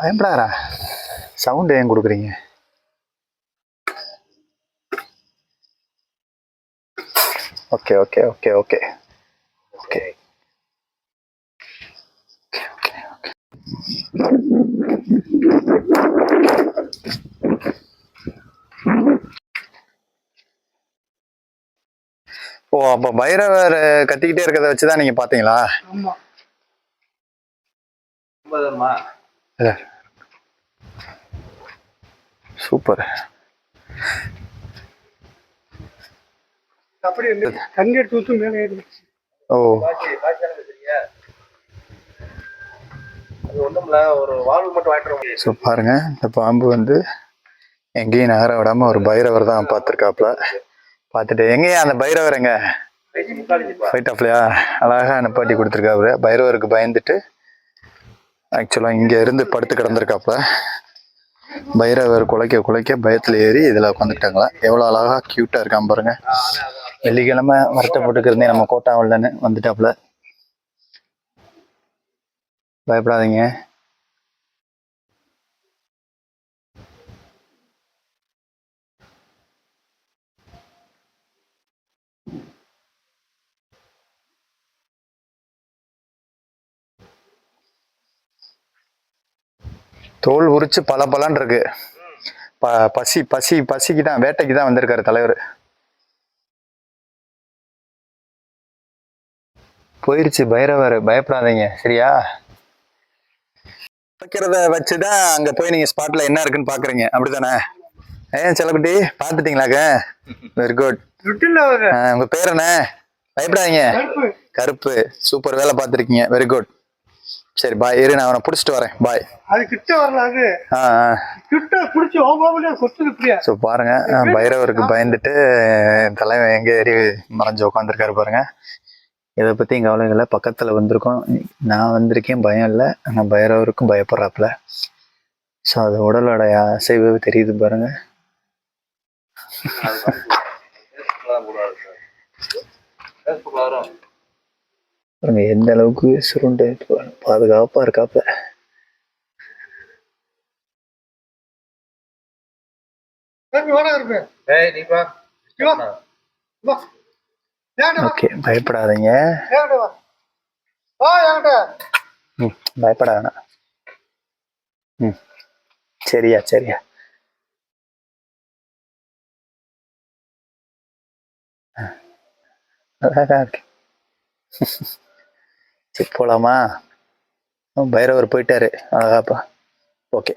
பயப்படாரா sound ஏன் கொடுக்குறீங்க? Okay okay okay okay okay ஓ அப்போ பைரவர் கத்திக்கிட்டே இருக்கிறத வச்சு தான் நீங்கள் பார்த்தீங்களா? ஆமா. இல்ல. சூப்பர் அப்படி தண்ணீர் தூத்து மேலே ஏறிடுச்சு ஓ. அது ஒண்ணுமில்ல ஒரு வாழ்வு மட்டும் வாங்கிட்டு ஸோ பாருங்க இந்த பாம்பு வந்து எங்கேயும் நகர விடாம ஒரு பைரவர் தான் பார்த்துருக்காப்புல. பார்த்துட்டு எங்கேயா அந்த பைரவர் எங்க? போயிட்டாப்லையா அழகா நிப்பாட்டி கொடுத்துருக்காப்புல. பைரவருக்கு பயந்துட்டு ஆக்சுவலாக இங்கே இருந்து படுத்து கிடந்திருக்காப்புல. பைரவர் குலைக்க குலைக்க பயத்தில் ஏறி இதில் உட்காந்துக்கிட்டாங்களா எவ்வளோ அழகா க்யூட்டாக இருக்கான் பாருங்க. வெள்ளிக்கிழமை வருத்தப்பட்டுக்கு இருந்தே நம்ம கோட்டாவில்லன்னு வந்துட்டாப்புல. பயப்படாதீங்க. தோல் உரிச்சு பல பலன் இருக்கு. ப பசி பசி பசிக்கு தான் வேட்டைக்கு தான் வந்திருக்காரு தலைவர். போயிருச்சு பைரவர் பயப்படாதீங்க சரியா? வைக்கிறத வச்சுதான் அங்க போய் நீங்க ஸ்பாட்ல என்ன இருக்குன்னு பாக்குறீங்க. அப்படிதானே ஏன் செல்லக்குட்டி? பாத்துட்டீங்களாக்க வெரி குட் உங்க பேர் என்ன? பயப்படாதீங்க. கருப்பு. சூப்பர். வேலை பார்த்துருக்கீங்க. வெரி குட் சரி பாய் இரு நான் அவனை பிடிச்சிட்டு வரேன். பாய் அது கிட்ட வரல அது. ஆ ஆ. கிட்ட பிடிச்சி ஓபாவிலே கொத்துது பிரியா ஸோ பாருங்க. பைரவருக்கு பயந்துட்டு தலைவன் எங்க ஏறி மறைஞ்சு உட்காந்துருக்காரு பாருங்க. இதை பத்தி இங்க கவலை இல்லை. பக்கத்துல வந்திருக்கோம். நான் வந்திருக்கேன் பயம் இல்லை. ஆனா பைரவருக்கும் பயப்படுறாப்புல. ஸோ அது உடலோட அசைவு தெரியுது பாருங்க. வரும் பாருங்க எந்த அளவுக்கு சுருண்டு பாதுகாப்பா இருக்காப்புல கருப்பு வேணா இருப்பேன் ஏய் நீ பா வா. வா. ஏன்டா வா. ஓகே பயப்படாதீங்க. ம் சரியா சரியா. அழகா இருக்கு. சரி போலாமா? அவன் பைரவர் போயிட்டாரு. அழகாப்பா. ஓகே.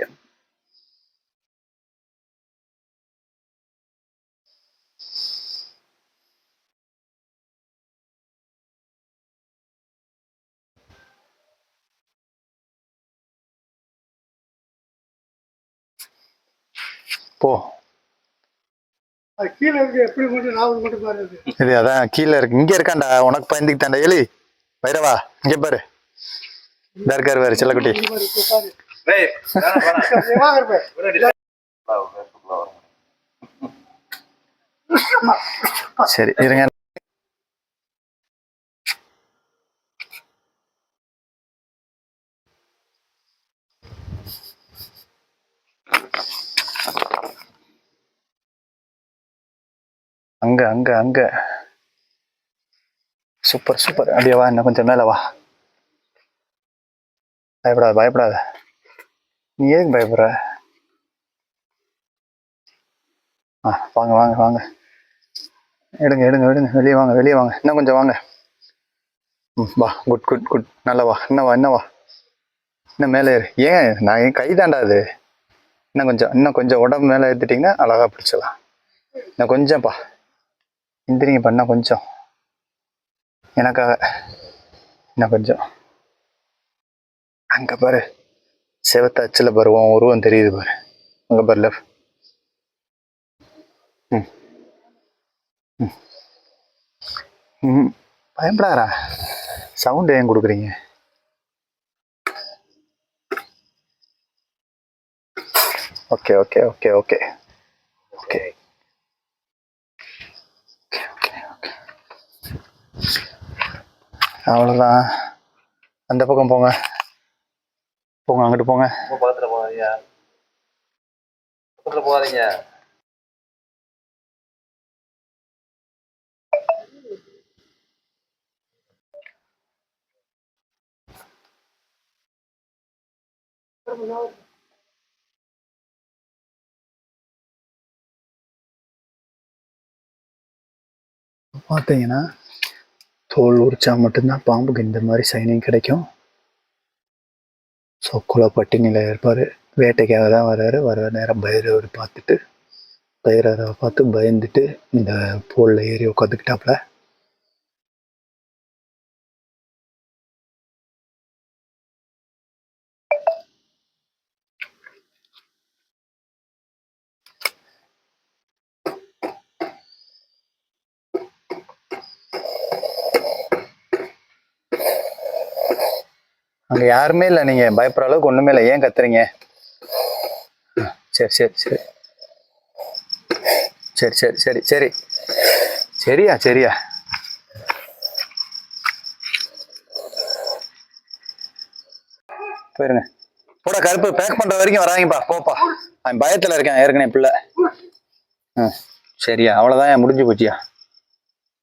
போ. கீழே இருக்கு எப்படி மட்டும் நான் மட்டும் பாரு அது. இது அதான் கீழே இருக்கு. இங்க இருக்கான்டா உனக்கு பயந்துக்கிட்டான்டா எலி பைரவா இங்க பாரு. இதா இருக்காரு பாரு செல்லக்குட்டி. சரி இருங்க. அங்க அங்க அங்க. சூப்பர் சூப்பர் அப்படியே வா இன்னும் கொஞ்சம் மேலே வா. பயப்படாத பயப்படாத. நீ ஏங்க பயப்படுற? ஆ வாங்க வாங்க வாங்க. எடுங்க எடுங்க எடுங்க. வெளியே வாங்க வெளியே வாங்க. இன்னும் கொஞ்சம் வாங்க. ம் வா. குட் குட் குட் நல்லா வா. என்னவா வா இன்னும் வா. இன்னும் மேலே ஏறு. ஏன்? நான் என் கை தாண்டா அது. இன்னும் கொஞ்சம் இன்னும் கொஞ்சம் உடம்பு மேலே ஏற்றுட்டிங்கன்னா அழகாக பிடிச்சலாம் இன்னும் கொஞ்சம்ப்பா எந்திரிங்கப்பா இன்னும் கொஞ்சம். எனக்காக. இன்னும் கொஞ்சம். அங்கே பாரு. செவத்த அச்சில் பாரு. உன் உருவம் தெரியுது பாரு. அங்கே பாரு லெஃப்ட் ம். ம். ம். பயப்படாரா சவுண்ட் ஏன் கொடுக்குறீங்க? Okay okay okay okay. Okay. அவ்வளோதான் அந்த பக்கம் போங்க போங்க அங்கிட்டு போங்க ரொம்ப பக்கத்துல போகாதீங்க பக்கத்துல போகாதீங்க பார்த்தீங்கன்னா தோல் உரிச்சா மட்டும்தான் பாம்புக்கு இந்த மாதிரி சைனிங் கிடைக்கும். ஸோ குளப்பட்டினியில் இருப்பார். வேட்டைக்காக தான் வர்றாரு. வர நேரம் பைரவர் பார்த்துட்டு பைரவரை பார்த்து பயந்துட்டு இந்த போலில் ஏறி உட்காந்துக்கிட்டாப்புல அங்கே யாருமே இல்லை. நீங்கள் பயப்படுற அளவுக்கு ஒன்றுமே இல்லை. ஏன் கத்துறீங்க? சரி சரி சரி. சரி சரி சரி சரி. சரியா சரியா. போயிருங்க. போட கருப்பு. பேக் பண்ற வரைக்கும் வராங்கப்பா போப்பா. அவன் பயத்துல இருக்கேன். ஏற்கனவே பிள்ளை. ஆ சரியா. அவ்வளோதான் ஏன் முடிஞ்சு போச்சியா?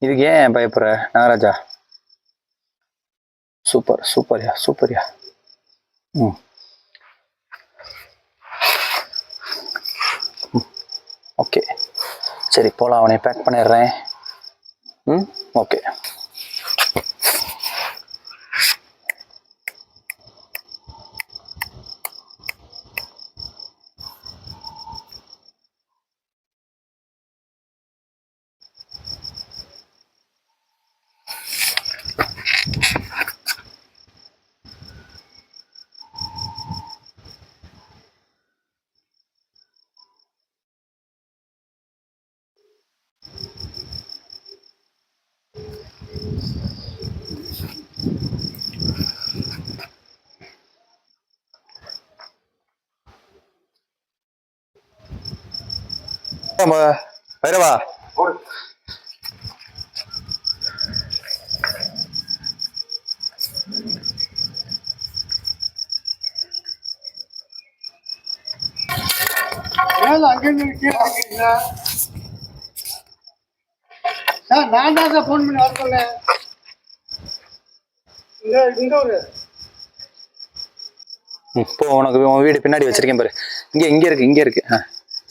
இதுக்கு ஏன் பயப்படுற? நாகராஜா. சூப்பர் சூப்பர்யா சூப்பர்யா ம் ஓகே சரி போகலாம் அவனை பேக் பண்ணிடுறேன். ம்? ஓகே பைரவா. மேல அங்கிருந்து கீழே இறங்குறீங்களா? சார் நான் தான் சார் ஃபோன் பண்ணி வர சொன்னேன். இந்த இந்த ஒரு. ம், போ உனக்கு உன் வீடு பின்னாடி வச்சிருக்கேன் பாரு. இங்கே இங்கே இருக்கு இங்கே இருக்கு. ஆ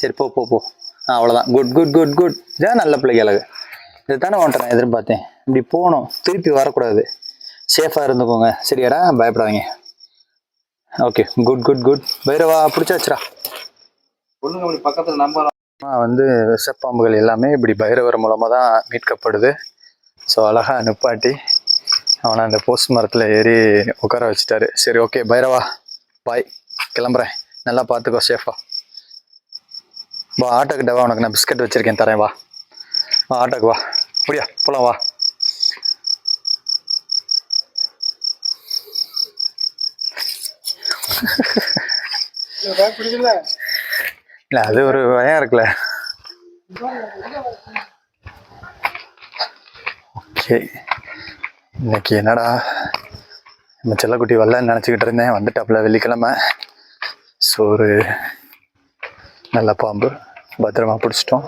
சரி போ போ போ. அவ்வளோதான் குட் குட் குட் குட் இதான் நல்ல பிள்ளைகளுக்கு இதுதானே உன்ட்ட நான் எதிர்பார்த்தேன். இப்படி போகணும். திருப்பி வரக்கூடாது. சேஃபாக இருந்துக்கோங்க. சரியாடா? பயப்படாதீங்க. Okay good good good Bhairava பொண்ணுங்க அப்படி பக்கத்துல நம்பர் வந்து விஷப்பாம்புகள் எல்லாமே இப்படி பைரவர் மூலமாக தான் மீட்கப்படுது. ஸோ அழகாக நிப்பாட்டி அவனை அந்த போஸ்ட் மரத்தில் ஏறி உட்கார வச்சுட்டாரு. சரி ஓகே பைரவா பாய் கிளம்புறேன். நல்லா பார்த்துக்கோ சேஃபா வா ஆட்டோக்கிட்ட வா உனக்கு நான் பிஸ்கட் வச்சுருக்கேன் தரேன் வா. வா ஆட்டோக்கு வா. அப்படியா? போகலாம் வா. இல்லை அது ஒரு பயம் இருக்குல்ல. ஓகே. இன்னைக்கு என்னடா? நம்ம செல்லக்குட்டி வரலன்னு நினச்சிக்கிட்டு இருந்தேன். வந்துட்டாப்புல வெள்ளிக்கிழமை. ஸோ ஒரு நல்ல பாம்பு. பத்திரமா பிடிச்சிட்டோம்.